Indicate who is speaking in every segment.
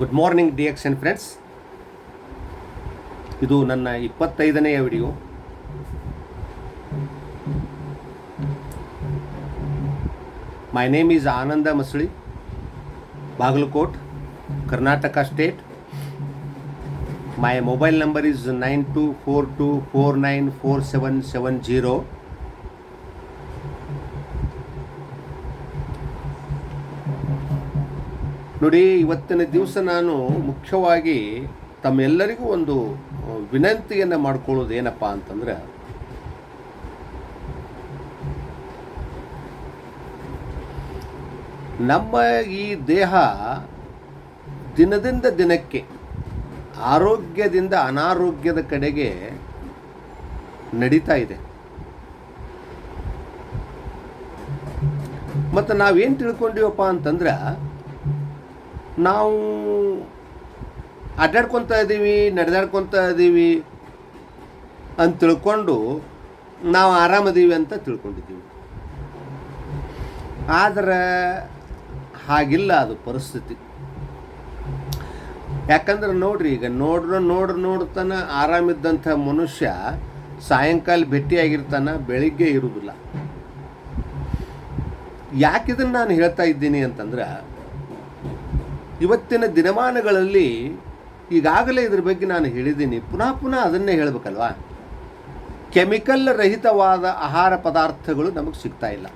Speaker 1: Good morning D X N friends ಇದು ನನ್ನ ಇಪ್ಪತ್ತೈದನೆಯ video. My name is Ananda Masali Bagalkot Karnataka state my mobile number is nine two four two four nine four seven seven zero ನೋಡಿ, ಇವತ್ತಿನ ದಿವಸ ನಾನು ಮುಖ್ಯವಾಗಿ ತಮ್ಮೆಲ್ಲರಿಗೂ ಒಂದು ವಿನಂತಿಯನ್ನು ಮಾಡ್ಕೊಳ್ಳೋದು ಏನಪ್ಪ ಅಂತಂದ್ರೆ, ನಮ್ಮ ಈ ದೇಹ ದಿನದಿಂದ ದಿನಕ್ಕೆ ಆರೋಗ್ಯದಿಂದ ಅನಾರೋಗ್ಯದ ಕಡೆಗೆ ನಡೀತಾ ಇದೆ. ಮತ್ತು ನಾವೇನು ತಿಳ್ಕೊಂಡಿವಪ್ಪ ಅಂತಂದ್ರೆ ನಾವು ಅಡ್ಡಾಡ್ಕೊತ ಇದ್ದೀವಿ, ನಡೆದಾಡ್ಕೊತ ಇದ್ದೀವಿ ಅಂತ ತಿಳ್ಕೊಂಡು ನಾವು ಆರಾಮದೀವಿ ಅಂತ ತಿಳ್ಕೊಂಡಿದ್ದೀವಿ. ಆದರೆ ಹಾಗಿಲ್ಲ ಅದು ಪರಿಸ್ಥಿತಿ. ಯಾಕಂದ್ರೆ ನೋಡ್ರಿ, ಈಗ ನೋಡ್ರ ನೋಡ್ರ ನೋಡ್ತಾನೆ ಆರಾಮಿದ್ದಂಥ ಮನುಷ್ಯ ಸಾಯಂಕಾಲ ಭೇಟಿಯಾಗಿರ್ತಾನೆ, ಬೆಳಿಗ್ಗೆ ಇರುವುದಿಲ್ಲ. ಯಾಕಿದನ್ನು ನಾನು ಹೇಳ್ತಾ ಇದ್ದೀನಿ ಅಂತಂದ್ರೆ ಇವತ್ತಿನ ದಿನಮಾನಗಳಲ್ಲಿ ಈಗಾಗಲೇ ಇದ್ರ ಬಗ್ಗೆ ನಾನು ಹೇಳಿದ್ದೀನಿ. ಪುನಃ ಪುನಃ ಅದನ್ನೇ ಹೇಳಬೇಕಲ್ವಾ? ಕೆಮಿಕಲ್ ರಹಿತವಾದ ಆಹಾರ ಪದಾರ್ಥಗಳು ನಮಗೆ ಸಿಗ್ತಾ ಇಲ್ಲ.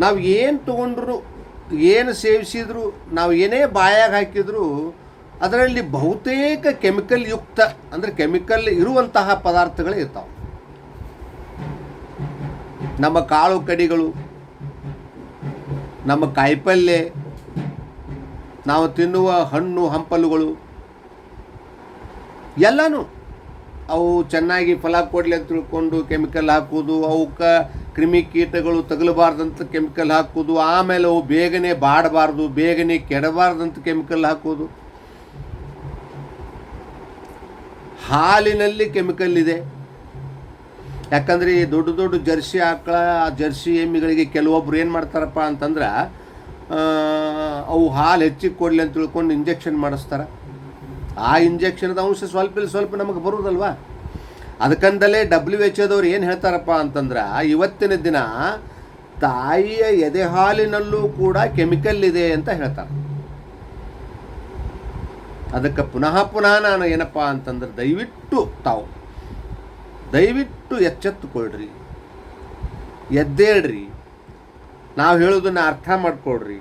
Speaker 1: ನಾವು ಏನು ತಗೊಂಡ್ರು, ಏನು ಸೇವಿಸಿದ್ರು, ನಾವು ಏನೇ ಬಾಯಾಗ ಹಾಕಿದ್ರು, ಅದರಲ್ಲಿ ಬಹುತೇಕ ಕೆಮಿಕಲ್ ಯುಕ್ತ, ಅಂದರೆ ಕೆಮಿಕಲ್ ಇರುವಂತಹ ಪದಾರ್ಥಗಳೇ ಇರ್ತಾವೆ. ನಮ್ಮ ಕಾಳು ಕಡಿಗಳು, ನಮ್ಮ ಕಾಯಿಪಲ್ಯ ನಾವು ತಿನ್ನುವ ಹಣ್ಣು, ಹಂಪಲುಗಳು, ಎಲ್ಲನೂ ಅವು ಚೆನ್ನಾಗಿ ಫಲ ಕೊಡಲಿ ಅಂತ ತಿಳ್ಕೊಂಡು ಕೆಮಿಕಲ್ ಹಾಕೋದು ಅವಕ್ಕೆ ಕ್ರಿಮಿಕೀಟಗಳು ತಗಲಬಾರ್ದಂತ ಕೆಮಿಕಲ್ ಹಾಕೋದು ಆಮೇಲೆ ಅವು ಬೇಗನೆ ಬಾಡಬಾರ್ದು, ಬೇಗನೆ ಕೆಡಬಾರ್ದಂತ ಕೆಮಿಕಲ್ ಹಾಕೋದು ಹಾಲಿನಲ್ಲಿ ಕೆಮಿಕಲ್ ಇದೆ. ಯಾಕಂದ್ರೆ ಈ ದೊಡ್ಡ ದೊಡ್ಡ ಜರ್ಸಿ ಆಕಳ, ಆ ಜರ್ಸಿ ಎಮ್ಮಿಗಳಿಗೆ ಕೆಲವೊಬ್ರು ಏನು ಮಾಡ್ತಾರಪ್ಪ ಅಂತಂದ್ರೆ ಅವು ಹಾಲು ಹೆಚ್ಚಿಗೆ ಕೊಡಲಿ ಅಂತ ತಿಳ್ಕೊಂಡು ಇಂಜೆಕ್ಷನ್ ಮಾಡಿಸ್ತಾರೆ. ಆ ಇಂಜೆಕ್ಷನ್ದ ಅಂಶ ಸ್ವಲ್ಪ ಇಲ್ಲಿ, ಸ್ವಲ್ಪ ನಮಗೆ ಬರುವುದಲ್ವಾ ಅದಕ್ಕಂದಲೇ ಡಬ್ಲ್ಯೂ ಎಚ್ ಓದವ್ರು ಏನು ಹೇಳ್ತಾರಪ್ಪ ಅಂತಂದ್ರೆ, ಇವತ್ತಿನ ದಿನ ತಾಯಿಯ ಎದೆ ಹಾಲಿನಲ್ಲೂ ಕೂಡ ಕೆಮಿಕಲ್ ಇದೆ ಅಂತ ಹೇಳ್ತಾರೆ. ಅದಕ್ಕೆ ಪುನಃ ಪುನಃ ನಾನು ಏನಪ್ಪ ಅಂತಂದ್ರೆ, ದಯವಿಟ್ಟು ತಾವು, ದಯವಿಟ್ಟು ಎಚ್ಚೆತ್ತುಕೊಳ್ಳ್ರಿ ಎದ್ದೇಳ್ರಿ. ನಾವು ಹೇಳೋದನ್ನು ಅರ್ಥ ಮಾಡ್ಕೊಳ್ರಿ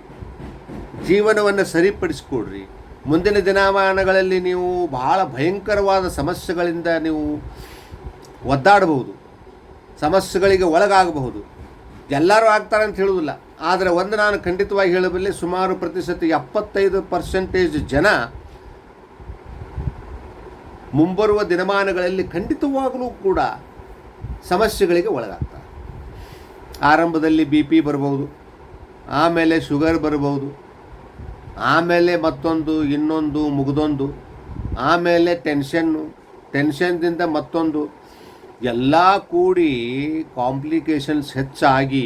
Speaker 1: ಜೀವನವನ್ನು ಸರಿಪಡಿಸ್ಕೊಡ್ರಿ. ಮುಂದಿನ ದಿನಮಾನಗಳಲ್ಲಿ ನೀವು ಬಹಳ ಭಯಂಕರವಾದ ಸಮಸ್ಯೆಗಳಿಂದ ನೀವು ಒದ್ದಾಡಬಹುದು. ಸಮಸ್ಯೆಗಳಿಗೆ ಒಳಗಾಗಬಹುದು. ಎಲ್ಲರೂ ಆಗ್ತಾರೆ ಅಂತ ಹೇಳುವುದಿಲ್ಲ ಆದರೆ ಒಂದು ನಾನು ಖಂಡಿತವಾಗಿ ಹೇಳಬಲ್ಲೆ ಸುಮಾರು ಪ್ರತಿಶತ ಎಪ್ಪತ್ತೈದು ಪರ್ಸೆಂಟೇಜ್ ಜನ ಮುಂಬರುವ ದಿನಮಾನಗಳಲ್ಲಿ ಖಂಡಿತವಾಗಲೂ ಕೂಡ ಸಮಸ್ಯೆಗಳಿಗೆ ಒಳಗಾಗ್ತಾರೆ. ಆರಂಭದಲ್ಲಿ ಬಿ ಪಿ ಬರ್ಬೋದು, ಆಮೇಲೆ ಶುಗರ್ ಬರ್ಬೋದು, ಆಮೇಲೆ ಮತ್ತೊಂದು, ಇನ್ನೊಂದು, ಮುಗಿದೊಂದು, ಆಮೇಲೆ ಟೆನ್ಷನ್ನು, ಟೆನ್ಷನ್ದಿಂದ ಮತ್ತೊಂದು, ಎಲ್ಲ ಕೂಡಿ ಕಾಂಪ್ಲಿಕೇಶನ್ಸ್ ಹೆಚ್ಚಾಗಿ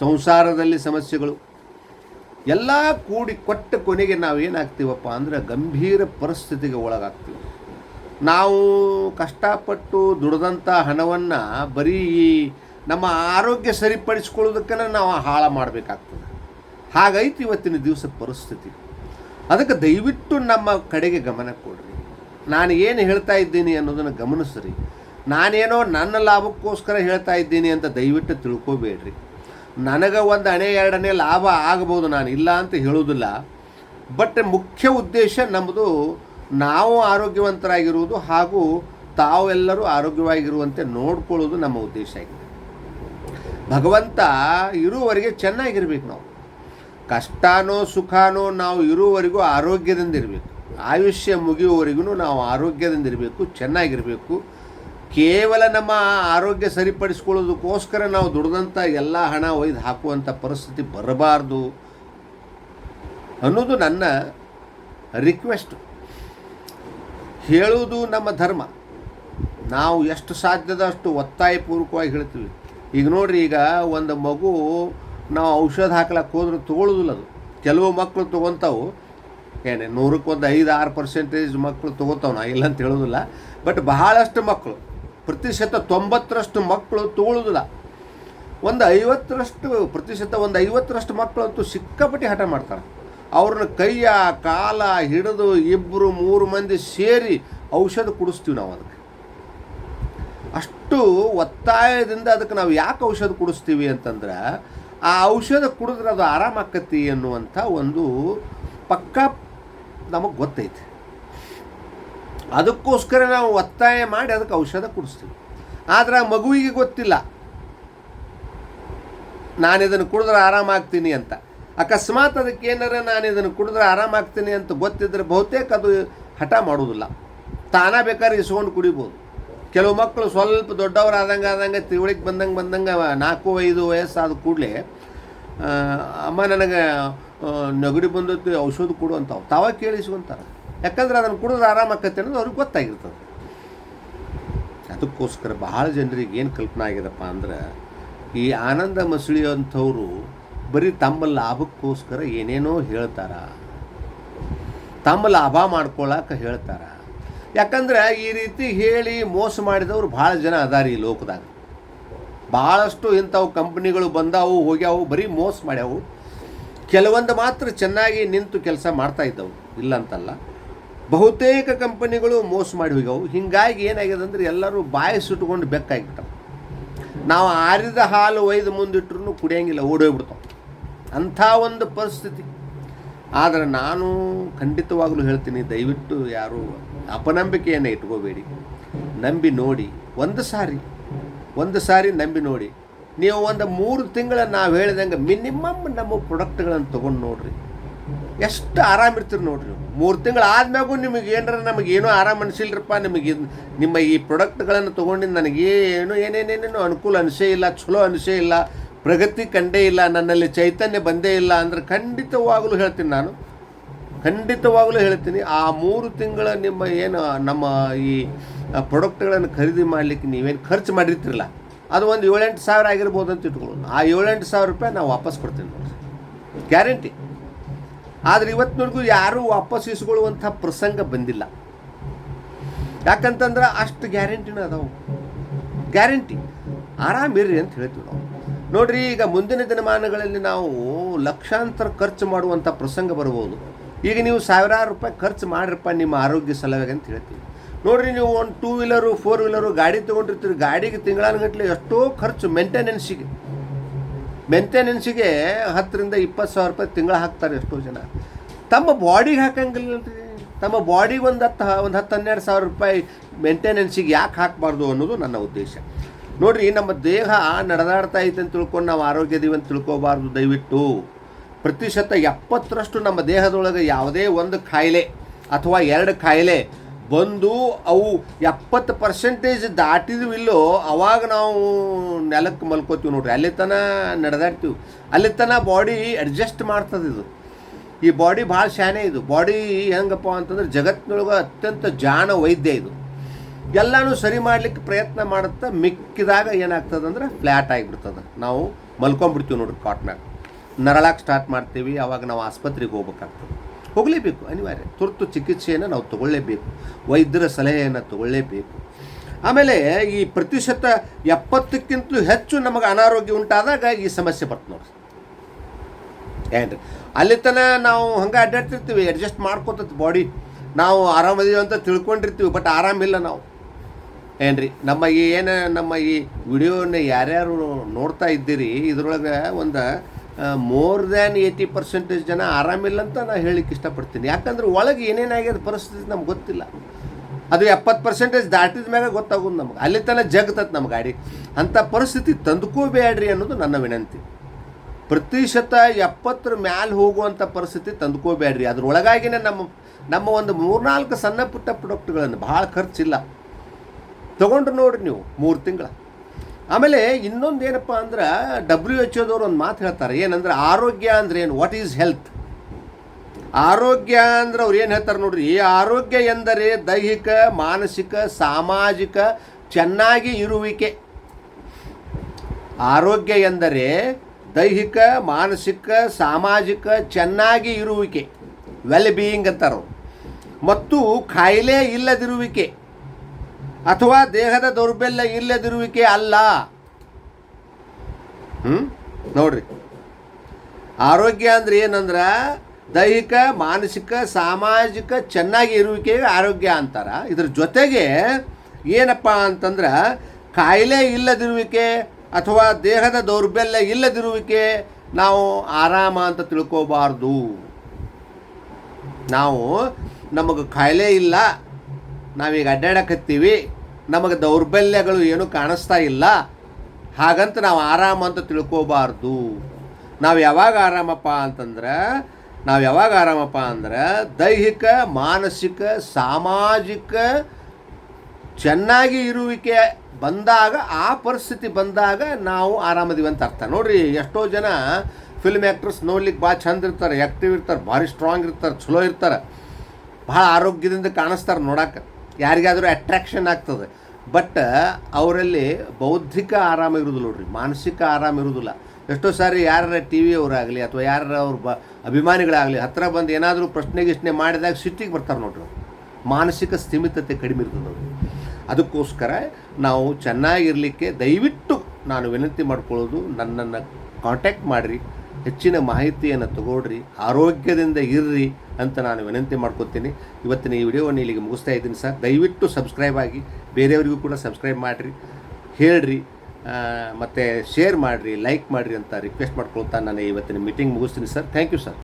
Speaker 1: ಸಂಸಾರದಲ್ಲಿ ಸಮಸ್ಯೆಗಳು, ಎಲ್ಲ ಕೂಡಿ ಕೊಟ್ಟ ಕೊನೆಗೆ ನಾವು ಏನಾಗ್ತೀವಪ್ಪ ಅಂದರೆ ಗಂಭೀರ ಪರಿಸ್ಥಿತಿಗೆ ಒಳಗಾಗ್ತೀವಿ. ನಾವು ಕಷ್ಟಪಟ್ಟು ದುಡಿದಂಥ ಹಣವನ್ನು ಬರೀ ಈ ನಮ್ಮ ಆರೋಗ್ಯ ಸರಿಪಡಿಸ್ಕೊಳ್ಳೋದಕ್ಕೆ ನಾವು ಹಾಳು ಮಾಡಬೇಕಾಗ್ತದೆ. ಹಾಗೈತಿ ಇವತ್ತಿನ ದಿವಸ ಪರಿಸ್ಥಿತಿ. ಅದಕ್ಕೆ ದಯವಿಟ್ಟು ನಮ್ಮ ಕಡೆಗೆ ಗಮನ ಕೊಡ್ರಿ. ನಾನು ಏನು ಹೇಳ್ತಾ ಇದ್ದೀನಿ ಅನ್ನೋದನ್ನು ಗಮನಿಸ್ರಿ. ನಾನೇನೋ ನನ್ನ ಲಾಭಕ್ಕೋಸ್ಕರ ಹೇಳ್ತಾ ಇದ್ದೀನಿ ಅಂತ ದಯವಿಟ್ಟು ತಿಳ್ಕೊಬೇಡ್ರಿ. ನನಗೆ ಒಂದು ಅಣೆ ಎರಡನೇ ಲಾಭ ಆಗ್ಬೋದು, ನಾನು ಇಲ್ಲ ಅಂತ ಹೇಳೋದಿಲ್ಲ ಬಟ್ ಮುಖ್ಯ ಉದ್ದೇಶ ನಮ್ಮದು ನಾವು ಆರೋಗ್ಯವಂತರಾಗಿರುವುದು ಹಾಗೂ ತಾವೆಲ್ಲರೂ ಆರೋಗ್ಯವಾಗಿರುವಂತೆ ನೋಡ್ಕೊಳ್ಳೋದು ನಮ್ಮ ಉದ್ದೇಶ ಆಗಿದೆ. ಭಗವಂತ ಇರುವವರೆಗೆ ಚೆನ್ನಾಗಿರ್ಬೇಕು ನಾವು. ಕಷ್ಟನೋ ಸುಖನೋ ನಾವು ಇರುವವರೆಗೂ ಆರೋಗ್ಯದಿಂದ ಇರಬೇಕು ಆಯುಷ್ಯ ಮುಗಿಯುವವರೆಗೂ ನಾವು ಆರೋಗ್ಯದಿಂದ ಇರಬೇಕು ಚೆನ್ನಾಗಿರಬೇಕು. ಕೇವಲ ನಮ್ಮ ಆರೋಗ್ಯ ಸರಿಪಡಿಸ್ಕೊಳ್ಳೋದಕ್ಕೋಸ್ಕರ ನಾವು ದುಡ್ದಂಥ ಎಲ್ಲ ಹಣ ಒಯ್ದು ಹಾಕುವಂಥ ಪರಿಸ್ಥಿತಿ ಬರಬಾರ್ದು ಅನ್ನೋದು ನನ್ನ ರಿಕ್ವೆಸ್ಟು ಹೇಳುವುದು ನಮ್ಮ ಧರ್ಮ. ನಾವು ಎಷ್ಟು ಸಾಧ್ಯದಷ್ಟು ಒತ್ತಾಯಪೂರ್ವಕವಾಗಿ ಹೇಳ್ತೀವಿ. ಈಗ ನೋಡ್ರಿ, ಈಗ ಒಂದು ಮಗು ನಾವು ಔಷಧ ಹಾಕ್ಲಕ್ಕೆ ಹೋದ್ರೆ ತೊಗೊಳ್ಳೋದಿಲ್ಲ ಅದು. ಕೆಲವು ಮಕ್ಕಳು ತೊಗೊತಾವು. ಏನೇ, ನೂರಕ್ಕೆ ಒಂದು ಐದು, ಆರು ಪರ್ಸೆಂಟೇಜ್ ಮಕ್ಕಳು ತೊಗೋತಾವ ನಾ ಇಲ್ಲ ಅಂತ ಹೇಳೋದಿಲ್ಲ. ಬಟ್ ಬಹಳಷ್ಟು ಮಕ್ಕಳು ಪ್ರತಿಶತ ತೊಂಬತ್ತರಷ್ಟು ಮಕ್ಕಳು ತೊಗೊಳ್ಳೋದಿಲ್ಲ ಒಂದು ಐವತ್ತರಷ್ಟು, ಪ್ರತಿಶತ ಒಂದು ಐವತ್ತರಷ್ಟು ಮಕ್ಕಳಂತೂ ಸಿಕ್ಕಾಪಟ್ಟಿ ಹಠ ಮಾಡ್ತಾರೆ. ಅವ್ರನ್ನ ಕೈಯ, ಕಾಲ, ಹಿಡಿದು ಇಬ್ಬರು ಮೂರು ಮಂದಿ ಸೇರಿ ಔಷಧ ಕುಡಿಸ್ತೀವಿ ನಾವು ಅದಕ್ಕೆ. ಅಷ್ಟು ಒತ್ತಾಯದಿಂದ ಅದಕ್ಕೆ ನಾವು ಯಾಕೆ ಔಷಧ ಕುಡಿಸ್ತೀವಿ ಅಂತಂದ್ರೆ, ಆ ಔಷಧ ಕುಡಿದ್ರೆ ಅದು ಆರಾಮಾಕತಿ ಅನ್ನುವಂಥ ಒಂದು ಪಕ್ಕ ನಮಗೆ ಗೊತ್ತೈತೆ. ಅದಕ್ಕೋಸ್ಕರ ನಾವು ಒತ್ತಾಯ ಮಾಡಿ ಅದಕ್ಕೆ ಔಷಧ ಕುಡಿಸ್ತೀವಿ. ಆದ್ರೆ ಆ ಮಗುವಿಗೆ ಗೊತ್ತಿಲ್ಲ. ನಾನು ಇದನ್ನು ಕುಡಿದ್ರೆ ಆರಾಮಾಗ್ತೀನಿ ಅಂತ. ಅಕಸ್ಮಾತ್ ಅದಕ್ಕೆ ಏನಾರ ನಾನು ಇದನ್ನು ಕುಡಿದ್ರೆ ಆರಾಮಾಗ್ತೀನಿ ಅಂತ ಗೊತ್ತಿದ್ರೆ ಬಹುತೇಕ ಅದು ಹಠ ಮಾಡೋದಿಲ್ಲ ತಾನ ಬೇಕಾದ್ರೆ ಇಸ್ಕೊಂಡು ಕುಡಿಬೋದು. ಕೆಲವು ಮಕ್ಕಳು ಸ್ವಲ್ಪ ದೊಡ್ಡವರಾದಂಗೆ ಆದಂಗೆ ತಿಳುವಳಿಕೆ ಬಂದಂಗೆ ಬಂದಂಗೆ ನಾಲ್ಕು, ಐದು ವಯಸ್ಸಾದ ಕೂಡಲೇ ಅಮ್ಮ ನನಗೆ ನೆಗಡಿ ಬಂದದ್ದು, ಔಷಧ ಕೊಡು ತಾವ ಕೇಳಿಸ್ಕೊಂತಾರೆ ಯಾಕಂದ್ರೆ ಅದನ್ನು ಕುಡಿದ್ರೆ ಆರಾಮಾಗತ್ತೆ ಅನ್ನೋದು ಅವ್ರಿಗೆ ಗೊತ್ತಾಗಿರ್ತದೆ. ಅದಕ್ಕೋಸ್ಕರ ಬಹಳ ಜನರಿಗೆ ಏನು ಕಲ್ಪನೆ ಆಗಿದೆಪ್ಪ ಅಂದ್ರೆ, ಈ ಆನಂದ ಮಸಳಿ ಅಂಥವ್ರು ಬರೀ ತಮ್ಮ ಲಾಭಕ್ಕೋಸ್ಕರ ಏನೇನೋ ಹೇಳ್ತಾರ. ತಮ್ಮ ಲಾಭ ಮಾಡ್ಕೊಳಕ್ಕೆ ಹೇಳ್ತಾರ. ಯಾಕಂದ್ರೆ ಈ ರೀತಿ ಹೇಳಿ ಮೋಸ ಮಾಡಿದವರು ಭಾಳ ಜನ ಅದಾರ ಈ ಲೋಕದಾಗ. ಭಾಳಷ್ಟು ಇಂಥವು ಕಂಪ್ನಿಗಳು ಬಂದಾವು, ಹೋಗ್ಯಾವು, ಬರೀ ಮೋಸ ಮಾಡ್ಯಾವು. ಕೆಲವೊಂದು ಮಾತ್ರ ಚೆನ್ನಾಗಿ ನಿಂತು ಕೆಲಸ ಮಾಡ್ತಾ ಇದ್ದವು ಇಲ್ಲ ಅಂತಲ್ಲ ಬಹುತೇಕ ಕಂಪನಿಗಳು ಮೋಸ ಮಾಡಿ ಹೋಗ್ಯಾವು. ಹಿಂಗಾಗಿ ಏನಾಗಿದೆ ಅಂದ್ರೆ ಎಲ್ಲರೂ ಬಾಯಿ ಸುಟ್ಕೊಂಡು ಬೆಕ್ಕಾಗಿಬಿಟ್ಟವು. ನಾವು ಆರಿದ ಹಾಲು ಒಯ್ದು ಮುಂದಿಟ್ರು ಕುಡಿಯಂಗಿಲ್ಲ, ಓಡೋಗ್ಬಿಡ್ತಾವೆ. ಅಂಥ ಒಂದು ಪರಿಸ್ಥಿತಿ. ಆದರೆ ನಾನು ಖಂಡಿತವಾಗಲೂ ಹೇಳ್ತೀನಿ, ದಯವಿಟ್ಟು ಯಾರು ಅಪನಂಬಿಕೆಯನ್ನು ಇಟ್ಕೋಬೇಡಿ. ನಂಬಿ ನೋಡಿ. ಒಂದು ಸಾರಿ. ಒಂದು ಸಾರಿ ನಂಬಿ ನೋಡಿ. ನೀವು ಒಂದು ಮೂರು ತಿಂಗಳ ನಾವು ಹೇಳಿದಂಗೆ ಮಿನಿಮಮ್ ನಮ್ಮ ಪ್ರಾಡಕ್ಟ್ಗಳನ್ನು ತೊಗೊಂಡು ನೋಡ್ರಿ. ಎಷ್ಟು ಆರಾಮಿರ್ತೀರಿ ನೋಡ್ರಿ ಮೂರು ತಿಂಗಳು ಆದ್ಮ್ಯಾಗೂ ನಿಮಗೆ ಏನಾರ ನಮಗೆ ಏನೋ ಆರಾಮ ಅನಿಸಿಲ್ರಪ್ಪ. ನಿಮಗೆ ನಿಮ್ಮ ಈ ಪ್ರೊಡಕ್ಟ್ಗಳನ್ನು ತೊಗೊಂಡಿದ್ದು ನನಗೇನು ಏನೇನೇನೇನು ಅನುಕೂಲ ಅನಿಸೇ ಇಲ್ಲ ಚಲೋ ಅನಿಸೇ ಇಲ್ಲ, ಪ್ರಗತಿ ಕಂಡೇ ಇಲ್ಲ, ನನ್ನಲ್ಲಿ ಚೈತನ್ಯ ಬಂದೇ ಇಲ್ಲ ಅಂದ್ರೆ ಖಂಡಿತವಾಗಲೂ ಹೇಳ್ತೀನಿ ನಾನು. ಖಂಡಿತವಾಗಲೂ ಹೇಳ್ತೀನಿ, ಆ ಮೂರು ತಿಂಗಳ ನಿಮ್ಮ ಏನು, ನಮ್ಮ ಈ ಪ್ರೊಡಕ್ಟ್ಗಳನ್ನು ಖರೀದಿ ಮಾಡಲಿಕ್ಕೆ ನೀವೇನು ಖರ್ಚು ಮಾಡಿರ್ತಿರಲ್ಲ, ಅದು ಒಂದು ಏಳೆಂಟು ಸಾವಿರ ಆಗಿರ್ಬೋದು ಅಂತ ಇಟ್ಕೊಳ್ಳೋಣ. ಆ ಏಳೆಂಟು ಸಾವಿರ ರೂಪಾಯಿ ನಾವು ವಾಪಸ್ ಕೊಡ್ತೀನಿ ನೋಡಿ. ಗ್ಯಾರಂಟಿ. ಆದರೆ ಇವತ್ತಿನವರೆಗೂ ಯಾರೂ ವಾಪಸ್ ಇಸ್ಕೊಳ್ಳುವಂಥ ಪ್ರಸಂಗ ಬಂದಿಲ್ಲ. ಯಾಕಂತಂದ್ರೆ ಅಷ್ಟು ಗ್ಯಾರಂಟಿನ ಅದಾವು. ಗ್ಯಾರಂಟಿ. ಆರಾಮಿರ್ರಿ ಅಂತ ಹೇಳ್ತೀವಿ ನಾವು. ನೋಡ್ರಿ, ಈಗ ಮುಂದಿನ ದಿನಮಾನಗಳಲ್ಲಿ ನಾವು ಲಕ್ಷಾಂತರ ಖರ್ಚು ಮಾಡುವಂಥ ಪ್ರಸಂಗ ಬರ್ಬೋದು. ಈಗ ನೀವು ಸಾವಿರಾರು ರೂಪಾಯಿ ಖರ್ಚು ಮಾಡಿರಪ್ಪ ನಿಮ್ಮ ಆರೋಗ್ಯ ಸಲುವಾಗಿ ಅಂತ ಹೇಳ್ತೀವಿ. ನೋಡಿರಿ ನೀವು ಒಂದು ಟೂ ವೀಲರು ಫೋರ್ ವೀಲರು ಗಾಡಿ ತೊಗೊಂಡಿರ್ತೀರಿ, ಗಾಡಿಗೆ ತಿಂಗಳಾನುಗಟ್ಟಲೆ ಎಷ್ಟೋ ಖರ್ಚು ಮೇಂಟೆನೆನ್ಸಿಗೆ ಮೆಂಟೆನೆನ್ಸಿಗೆ ಹತ್ತರಿಂದ ಇಪ್ಪತ್ತು ಸಾವಿರ ರೂಪಾಯಿ ತಿಂಗಳು ಹಾಕ್ತಾರೆ ಎಷ್ಟೋ ಜನ. ತಮ್ಮ ಬಾಡಿಗೆ ಹಾಕಂಗಿಲ್ಲ ತಮ್ಮ ಬಾಡಿಗೆ ಒಂದು ಹತ್ತು ಒಂದು ಹತ್ತು ಹನ್ನೆರಡು ಸಾವಿರ ರೂಪಾಯಿ ಮೆಂಟೆನೆನ್ಸಿಗೆ ಯಾಕೆ ಹಾಕಬಾರ್ದು ಅನ್ನೋದು ನನ್ನ ಉದ್ದೇಶ. ನೋಡಿರಿ, ನಮ್ಮ ದೇಹ ನಡೆದಾಡ್ತಾ ಐತೆ ಅಂತ ತಿಳ್ಕೊಂಡು ನಾವು ಆರೋಗ್ಯದೀವಿ ಅಂತ ತಿಳ್ಕೊಬಾರ್ದು ದಯವಿಟ್ಟು. ಪ್ರತಿಶತ ಎಪ್ಪತ್ತರಷ್ಟು ನಮ್ಮ ದೇಹದೊಳಗೆ ಯಾವುದೇ ಒಂದು ಕಾಯಿಲೆ ಅಥವಾ ಎರಡು ಕಾಯಿಲೆ ಬಂದು ಅವು ಎಪ್ಪತ್ತು ಪರ್ಸೆಂಟೇಜ್ ದಾಟಿದ್ವಿಲ್ಲೋ ಅವಾಗ ನಾವು ನೆಲಕ್ಕೆ ಮಲ್ಕೋತೀವಿ ನೋಡ್ರಿ. ಅಲ್ಲಿ ತನ ನಡೆದಾಡ್ತೀವಿ. ಅಲ್ಲಿ ತನ ಬಾಡಿ ಅಡ್ಜಸ್ಟ್ ಮಾಡ್ತದೆ ಇದು. ಈ ಬಾಡಿ ಭಾಳ ಶಾನೆ ಇದು. ಬಾಡಿ ಹೆಂಗಪ್ಪ ಅಂತಂದ್ರೆ ಜಗತ್ತಿನೊಳಗೆ ಅತ್ಯಂತ ಜಾಣ ವೈದ್ಯ ಇದು. ಎಲ್ಲನೂ ಸರಿ ಮಾಡಲಿಕ್ಕೆ ಪ್ರಯತ್ನ ಮಾಡುತ್ತಾ ಮಿಕ್ಕಿದಾಗ ಏನಾಗ್ತದೆ ಅಂದ್ರೆ ಫ್ಲ್ಯಾಟ್ ಆಗಿಬಿಡ್ತದೆ. ನಾವು ಮಲ್ಕೊಂಡ್ಬಿಡ್ತೀವಿ ನೋಡ್ರಿ ಕಾಟ್ನಾಗ ನರಳಕ್ಕೆ ಸ್ಟಾರ್ಟ್ ಮಾಡ್ತೀವಿ, ಅವಾಗ ನಾವು ಆಸ್ಪತ್ರೆಗೆ ಹೋಗ್ಬೇಕಾಗ್ತದೆ. ಹೋಗಲೇಬೇಕು, ಅನಿವಾರ್ಯ. ತುರ್ತು ಚಿಕಿತ್ಸೆಯನ್ನು ನಾವು ತಗೊಳ್ಳೇಬೇಕು. ವೈದ್ಯರ ಸಲಹೆಯನ್ನು ತಗೊಳ್ಳೇಬೇಕು. ಆಮೇಲೆ ಈ ಪ್ರತಿಶತ ಎಪ್ಪತ್ತಕ್ಕಿಂತಲೂ ಹೆಚ್ಚು ನಮಗೆ ಅನಾರೋಗ್ಯ ಉಂಟಾದಾಗ ಈ ಸಮಸ್ಯೆ ಬರ್ತದೆ ಏನು ರೀ ಅಲ್ಲಿ ತನ ನಾವು ಹಂಗೆ ಅಡ್ಡಾಡ್ತಿರ್ತೀವಿ ಅಡ್ಜಸ್ಟ್ ಮಾಡ್ಕೋತೈತಿ ಬಾಡಿ ನಾವು ಆರಾಮದೀವಿ ಅಂತ ತಿಳ್ಕೊಂಡಿರ್ತೀವಿ ಬಟ್ ಆರಾಮಿಲ್ಲ ನಾವು. ಏನ್ರಿ? ನಮ್ಮ ಈ ಏನು, ನಮ್ಮ ಈ ವಿಡಿಯೋನ ಯಾರ್ಯಾರು ನೋಡ್ತಾ ಇದ್ದೀರಿ, ಇದರೊಳಗೆ ಒಂದು ಮೋರ್ ದ್ಯಾನ್ ಏಯ್ಟಿ ಪರ್ಸೆಂಟೇಜ್ ಜನ ಆರಾಮಿಲ್ಲ ಅಂತ ನಾನು ಹೇಳಿಕ್ಕೆ ಇಷ್ಟಪಡ್ತೀನಿ. ಯಾಕಂದ್ರೆ ಒಳಗೆ ಏನೇನಾಗ್ಯದ ಪರಿಸ್ಥಿತಿ ನಮ್ಗೆ ಗೊತ್ತಿಲ್ಲ. ಅದು ಎಪ್ಪತ್ತು ಪರ್ಸೆಂಟೇಜ್ ದಾಟಿದ ಮ್ಯಾಗ ಗೊತ್ತಾಗೋದು ನಮ್ಗೆ. ಅಲ್ಲಿ ತನಕ ಜಗತ್ತತ್ ನಮ್ಮ ಗಾಡಿ. ಅಂಥ ಪರಿಸ್ಥಿತಿ ತಂದ್ಕೋಬೇಡ್ರಿ ಅನ್ನೋದು ನನ್ನ ವಿನಂತಿ. ಪ್ರತಿಶತ ಎಪ್ಪತ್ತರ ಮ್ಯಾಲೆ ಹೋಗುವಂಥ ಪರಿಸ್ಥಿತಿ ತಂದ್ಕೋಬೇಡ್ರಿ. ಅದ್ರೊಳಗಾಗಿನೇ ನಮ್ಮ ನಮ್ಮ ಒಂದು ಮೂರ್ನಾಲ್ಕು ಸಣ್ಣ ಪುಟ್ಟ ಪ್ರೊಡಕ್ಟ್ಗಳನ್ನು ಭಾಳ ಖರ್ಚಿಲ್ಲ. ತೊಗೊಂಡ್ರು ನೋಡ್ರಿ ನೀವು ಮೂರು ತಿಂಗಳ. ಆಮೇಲೆ ಇನ್ನೊಂದು ಏನಪ್ಪ ಅಂದ್ರೆ ಡಬ್ಲ್ಯೂ ಎಚ್ ಒಂದು ಮಾತು ಹೇಳ್ತಾರೆ. ಏನಂದ್ರೆ ಆರೋಗ್ಯ ಅಂದ್ರೆ ಏನು? ವಾಟ್ ಈಸ್ ಹೆಲ್ತ್ ಆರೋಗ್ಯ ಅಂದ್ರೆ ಅವ್ರು ಏನು ಹೇಳ್ತಾರೆ ನೋಡ್ರಿ ಆರೋಗ್ಯ ಎಂದರೆ ದೈಹಿಕ, ಮಾನಸಿಕ, ಸಾಮಾಜಿಕ ಚೆನ್ನಾಗಿ ಇರುವಿಕೆ. ಆರೋಗ್ಯ ಎಂದರೆ ದೈಹಿಕ, ಮಾನಸಿಕ, ಸಾಮಾಜಿಕ ಚೆನ್ನಾಗಿ ಇರುವಿಕೆ. ವೆಲ್ ಬೀಯಿಂಗ್ ಅಂತಾರೆ. ಮತ್ತು ಖಾಯಿಲೆ ಇಲ್ಲದಿರುವಿಕೆ. ಅಥವಾ ದೇಹದ ದೌರ್ಬಲ್ಯ ಇಲ್ಲದಿರುವಿಕೆ ಅಲ್ಲ. ಹ್ಞೂ ನೋಡ್ರಿ. ಆರೋಗ್ಯ ಅಂದ್ರೆ ಏನಂದ್ರೆ ದೈಹಿಕ, ಮಾನಸಿಕ, ಸಾಮಾಜಿಕ ಚೆನ್ನಾಗಿ ಇರುವಿಕೆ ಆರೋಗ್ಯ ಅಂತಾರ. ಇದ್ರ ಜೊತೆಗೆ ಏನಪ್ಪ ಅಂತಂದ್ರೆ ಕಾಯಿಲೆ ಇಲ್ಲದಿರುವಿಕೆ ಅಥವಾ ದೇಹದ ದೌರ್ಬಲ್ಯ ಇಲ್ಲದಿರುವಿಕೆ ನಾವು ಆರಾಮ ಅಂತ ತಿಳ್ಕೋಬಾರ್ದು. ನಾವು ನಮಗೆ ಕಾಯಿಲೆ ಇಲ್ಲ ನಾವೀಗ ಅಡ್ಡಾಡಕತ್ತೀವಿ ನಮಗೆ ದೌರ್ಬಲ್ಯಗಳು ಏನೂ ಕಾಣಿಸ್ತಾ ಇಲ್ಲ. ಹಾಗಂತ ನಾವು ಆರಾಮ ಅಂತ ತಿಳ್ಕೋಬಾರ್ದು. ನಾವು ಯಾವಾಗ ಆರಾಮಪ್ಪ ಅಂತಂದ್ರೆ, ನಾವು ಯಾವಾಗ ಆರಾಮಪ್ಪ ಅಂದ್ರೆ, ದೈಹಿಕ, ಮಾನಸಿಕ, ಸಾಮಾಜಿಕ ಚೆನ್ನಾಗಿ ಇರುವಿಕೆ ಬಂದಾಗ, ಆ ಪರಿಸ್ಥಿತಿ ಬಂದಾಗ ನಾವು ಆರಾಮದೀವಿ ಅಂತ ಅರ್ಥ. ನೋಡ್ರಿ, ಎಷ್ಟೋ ಜನ ಫಿಲ್ಮ್ ಆ್ಯಕ್ಟ್ರಸ್ ನೋಡ್ಲಿಕ್ಕೆ ಭಾಳ ಚಂದ ಇರ್ತಾರೆ ಆ್ಯಕ್ಟಿವ್ ಇರ್ತಾರೆ, ಭಾರಿ ಸ್ಟ್ರಾಂಗ್ ಇರ್ತಾರೆ ಚಲೋ ಇರ್ತಾರೆ. ಭಾಳ ಆರೋಗ್ಯದಿಂದ ಕಾಣಿಸ್ತಾರೆ ನೋಡಕ್ಕೆ ಯಾರಿಗಾದರೂ ಅಟ್ರಾಕ್ಷನ್ ಆಗ್ತದೆ. ಬಟ್ ಅವರಲ್ಲಿ ಬೌದ್ಧಿಕ ಆರಾಮ ಇರೋದಿಲ್ಲ ನೋಡ್ರಿ. ಮಾನಸಿಕ ಆರಾಮ ಇರೋದಿಲ್ಲ. ಎಷ್ಟೋ ಸಾರಿ ಯಾರ ಟಿ ವಿಯವರಾಗಲಿ ಅಥವಾ ಯಾರ ಅವ್ರ ಬ, ಅಭಿಮಾನಿಗಳಾಗಲಿ ಹತ್ತಿರ ಬಂದು ಏನಾದರೂ ಪ್ರಶ್ನೆ ಗಿಶ್ನೆ ಮಾಡಿದಾಗ ಸಿಟ್ಟಿಗೆ ಬರ್ತಾರೆ ನೋಡ್ರಿ ಮಾನಸಿಕ ಸ್ಥಿಮಿತತೆ ಕಡಿಮೆ ಇರ್ತದೆ ಅವ್ರಿಗೆ. ಅದಕ್ಕೋಸ್ಕರ ನಾವು ಚೆನ್ನಾಗಿರಲಿಕ್ಕೆ ದಯವಿಟ್ಟು ನಾನು ವಿನಂತಿ ಮಾಡ್ಕೊಳ್ಳೋದು ನನ್ನನ್ನು ಕಾಂಟ್ಯಾಕ್ಟ್ ಮಾಡಿರಿ. ಹೆಚ್ಚಿನ ಮಾಹಿತಿಯನ್ನು ತಗೊಳ್ರಿ, ಆರೋಗ್ಯದಿಂದ ಇರ್ರಿ ಅಂತ ನಾನು ವಿನಂತಿ ಮಾಡ್ಕೊತೀನಿ. ಇವತ್ತಿನ ಈ ವಿಡಿಯೋವನ್ನು ಇಲ್ಲಿಗೆ ಮುಗಿಸ್ತಾ ಇದ್ದೀನಿ ಸರ್. ದಯವಿಟ್ಟು ಸಬ್ಸ್ಕ್ರೈಬ್ ಆಗಿ, ಬೇರೆಯವರಿಗೂ ಕೂಡ ಸಬ್ಸ್ಕ್ರೈಬ್ ಮಾಡಿರಿ, ಹೇಳ್ರಿ ಮತ್ತು ಶೇರ್ ಮಾಡಿರಿ ಲೈಕ್ ಮಾಡಿರಿ ಅಂತ ರಿಕ್ವೆಸ್ಟ್ ಮಾಡ್ಕೊಳ್ತಾ ನಾನು ಇವತ್ತಿನ ಮೀಟಿಂಗ್ ಮುಗಿಸ್ತೀನಿ ಸರ್. Thank you sir